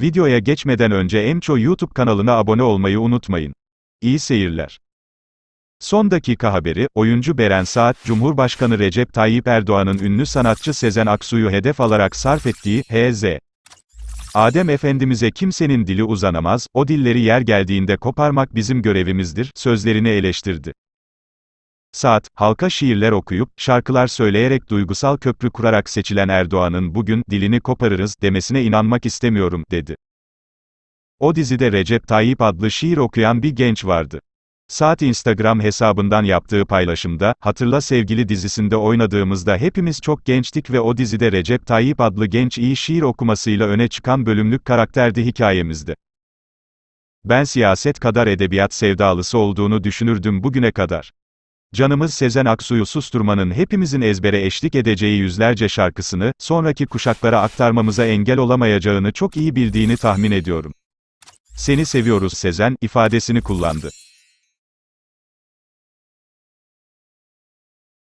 Videoya geçmeden önce Emço YouTube kanalına abone olmayı unutmayın. İyi seyirler. Son dakika haberi, oyuncu Beren Saat, Cumhurbaşkanı Recep Tayyip Erdoğan'ın ünlü sanatçı Sezen Aksu'yu hedef alarak sarf ettiği, H.Z. Adem Efendimiz'e kimsenin dili uzanamaz, o dilleri yer geldiğinde koparmak bizim görevimizdir, sözlerini eleştirdi. Saat, halka şiirler okuyup, şarkılar söyleyerek duygusal köprü kurarak seçilen Erdoğan'ın bugün, dilini koparırız, demesine inanmak istemiyorum, dedi. O dizide Recep Tayyip adlı şiir okuyan bir genç vardı. Saat Instagram hesabından yaptığı paylaşımda, Hatırla Sevgili dizisinde oynadığımızda hepimiz çok gençtik ve o dizide Recep Tayyip adlı genç iyi şiir okumasıyla öne çıkan bölümlük karakterdi hikayemizde. Ben siyaset kadar edebiyat sevdalısı olduğunu düşünürdüm bugüne kadar. Canımız Sezen Aksu'yu susturmanın hepimizin ezbere eşlik edeceği yüzlerce şarkısını, sonraki kuşaklara aktarmamıza engel olamayacağını çok iyi bildiğini tahmin ediyorum. Seni seviyoruz Sezen, ifadesini kullandı.